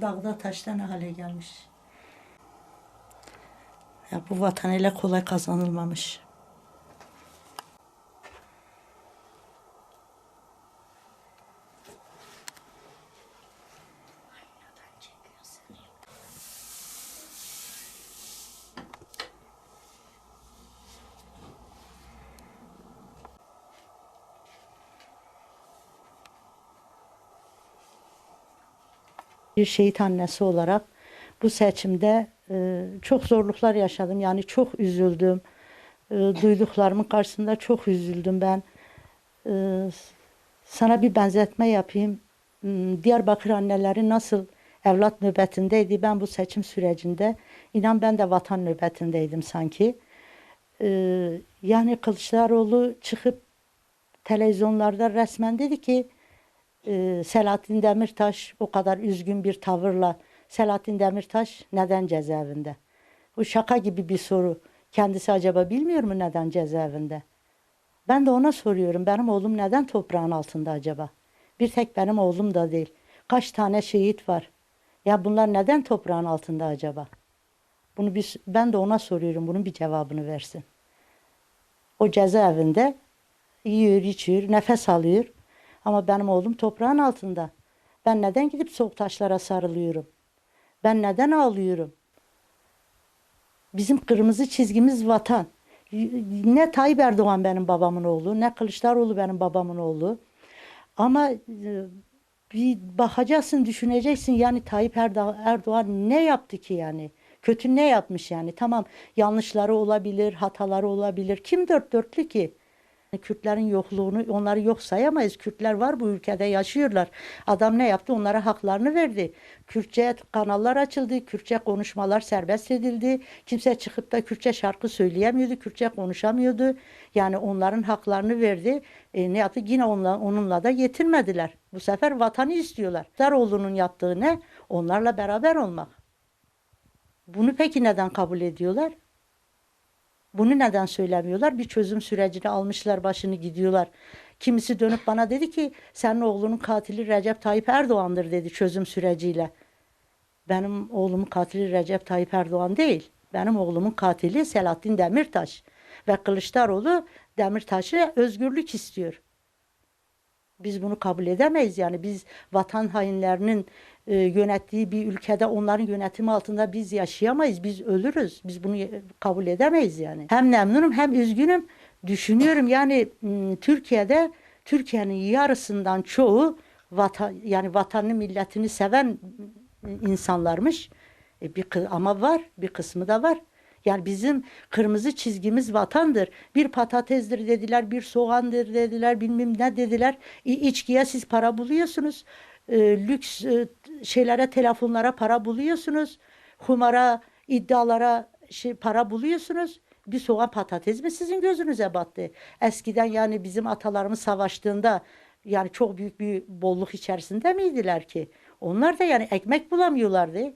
Dağda taşta ne hale gelmiş. Ya bu vatan ile kolay kazanılmamış. Bir şehit annesi olarak bu seçimde e, çok zorluklar yaşadım. Yani çok üzüldüm. E, duyduklarımın karşısında çok üzüldüm ben. E, sana bir benzetme yapayım. Hmm, Diyarbakır anneleri nasıl evlat nöbetindeydi ben bu seçim sürecinde. inan ben de vatan nöbetindeydim sanki. E, yani Kılıçdaroğlu çıkıp televizyonlarda resmen dedi ki e, Selahattin Demirtaş o kadar üzgün bir tavırla Selahattin Demirtaş neden cezaevinde? Bu şaka gibi bir soru. Kendisi acaba bilmiyor mu neden cezaevinde? Ben de ona soruyorum. Benim oğlum neden toprağın altında acaba? Bir tek benim oğlum da değil. Kaç tane şehit var? Ya bunlar neden toprağın altında acaba? Bunu bir, ben de ona soruyorum. Bunun bir cevabını versin. O cezaevinde yiyor, içiyor, nefes alıyor. Ama benim oğlum toprağın altında. Ben neden gidip soğuk taşlara sarılıyorum? Ben neden ağlıyorum? Bizim kırmızı çizgimiz vatan. Ne Tayyip Erdoğan benim babamın oğlu, ne Kılıçdaroğlu benim babamın oğlu. Ama e, bir bakacaksın, düşüneceksin yani Tayyip Erdo- Erdoğan ne yaptı ki yani? Kötü ne yapmış yani? Tamam yanlışları olabilir, hataları olabilir. Kim dört dörtlü ki? Kürtlerin yokluğunu onları yok sayamayız. Kürtler var bu ülkede yaşıyorlar. Adam ne yaptı? Onlara haklarını verdi. Kürtçe kanallar açıldı. Kürtçe konuşmalar serbest edildi. Kimse çıkıp da Kürtçe şarkı söyleyemiyordu. Kürtçe konuşamıyordu. Yani onların haklarını verdi. E, ne yaptı? Yine onunla, onunla da yetinmediler. Bu sefer vatanı istiyorlar. Daroğlu'nun yaptığı ne? Onlarla beraber olmak. Bunu peki neden kabul ediyorlar? Bunu neden söylemiyorlar? Bir çözüm sürecini almışlar, başını gidiyorlar. Kimisi dönüp bana dedi ki senin oğlunun katili Recep Tayyip Erdoğan'dır dedi çözüm süreciyle. Benim oğlumun katili Recep Tayyip Erdoğan değil. Benim oğlumun katili Selahattin Demirtaş. Ve Kılıçdaroğlu Demirtaş'ı özgürlük istiyor. Biz bunu kabul edemeyiz yani biz vatan hainlerinin e, yönettiği bir ülkede onların yönetimi altında biz yaşayamayız. Biz ölürüz. Biz bunu kabul edemeyiz yani. Hem memnunum hem üzgünüm. Düşünüyorum yani m, Türkiye'de Türkiye'nin yarısından çoğu vatan yani vatanını milletini seven m, insanlarmış. E, bir ama var bir kısmı da var. Yani bizim kırmızı çizgimiz vatandır. Bir patatesdir dediler, bir soğandır dediler, bilmem ne dediler. İ- İçkiye siz para buluyorsunuz. E, lüks e, şeylere, telefonlara para buluyorsunuz. Humara, iddialara şey para buluyorsunuz. Bir soğan patates mi sizin gözünüze battı? Eskiden yani bizim atalarımız savaştığında yani çok büyük bir bolluk içerisinde miydiler ki? Onlar da yani ekmek bulamıyorlardı.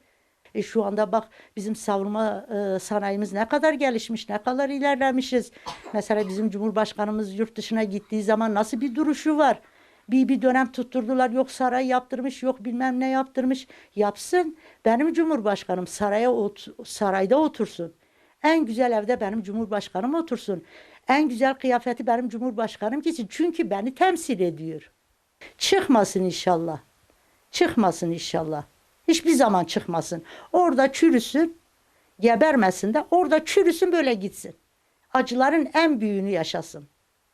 E şu anda bak bizim savunma e, sanayimiz ne kadar gelişmiş, ne kadar ilerlemişiz. Mesela bizim Cumhurbaşkanımız yurt dışına gittiği zaman nasıl bir duruşu var? Bir, bir dönem tutturdular yok saray yaptırmış yok bilmem ne yaptırmış yapsın. Benim Cumhurbaşkanım saraya ot- sarayda otursun. En güzel evde benim Cumhurbaşkanım otursun. En güzel kıyafeti benim Cumhurbaşkanım giysin. Çünkü beni temsil ediyor. Çıkmasın inşallah. Çıkmasın inşallah. Hiçbir zaman çıkmasın. Orada çürüsün, gebermesin de orada çürüsün böyle gitsin. Acıların en büyüğünü yaşasın.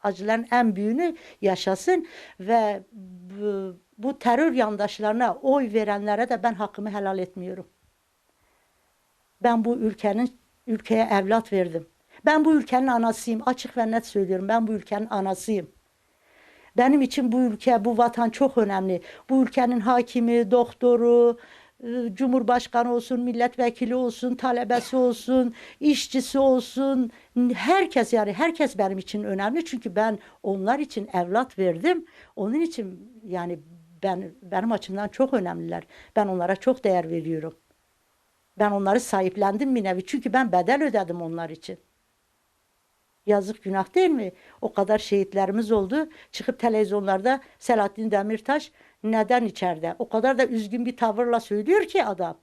Acıların en büyüğünü yaşasın ve bu, bu terör yandaşlarına oy verenlere de ben hakkımı helal etmiyorum. Ben bu ülkenin ülkeye evlat verdim. Ben bu ülkenin anasıyım. Açık ve net söylüyorum. Ben bu ülkenin anasıyım. Benim için bu ülke, bu vatan çok önemli. Bu ülkenin hakimi, doktoru, cumhurbaşkanı olsun, milletvekili olsun, talebesi olsun, işçisi olsun, herkes yani herkes benim için önemli. Çünkü ben onlar için evlat verdim. Onun için yani ben benim açımdan çok önemliler. Ben onlara çok değer veriyorum. Ben onları sahiplendim bir nevi. Çünkü ben bedel ödedim onlar için. Yazık günah değil mi? O kadar şehitlerimiz oldu. Çıkıp televizyonlarda Selahattin Demirtaş Neden içeride? O kadar da üzgün bir tavırla söylüyor ki adam.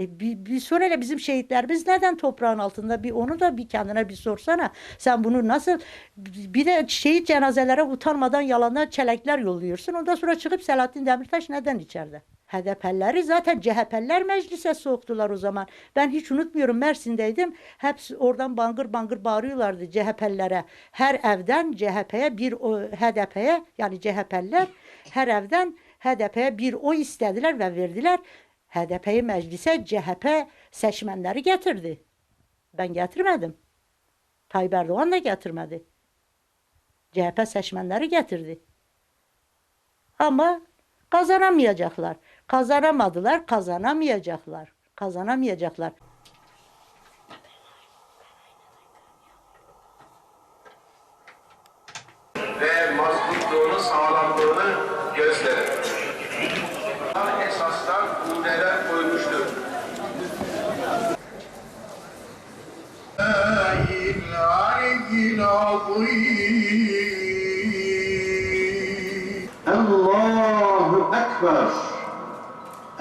E bir, bir hele bizim şehitlerimiz neden toprağın altında? Bir onu da bir kendine bir sorsana. Sen bunu nasıl bir de şehit cenazelere utanmadan yalandan çelekler yolluyorsun. Ondan sonra çıkıp Selahattin Demirtaş neden içeride? HDP'lileri zaten CHP'liler meclise soktular o zaman. Ben hiç unutmuyorum Mersin'deydim. Hepsi oradan bangır bangır bağırıyorlardı CHP'lilere. Her evden CHP'ye bir HDP'ye yani CHP'liler her evden HDP'ye bir oy istediler ve verdiler. HDP'yi meclise CHP seçmenleri getirdi. Ben getirmedim. Tayyip Erdoğan da getirmedi. CHP seçmenleri getirdi. Ama kazanamayacaklar. Kazanamadılar, kazanamayacaklar. Kazanamayacaklar.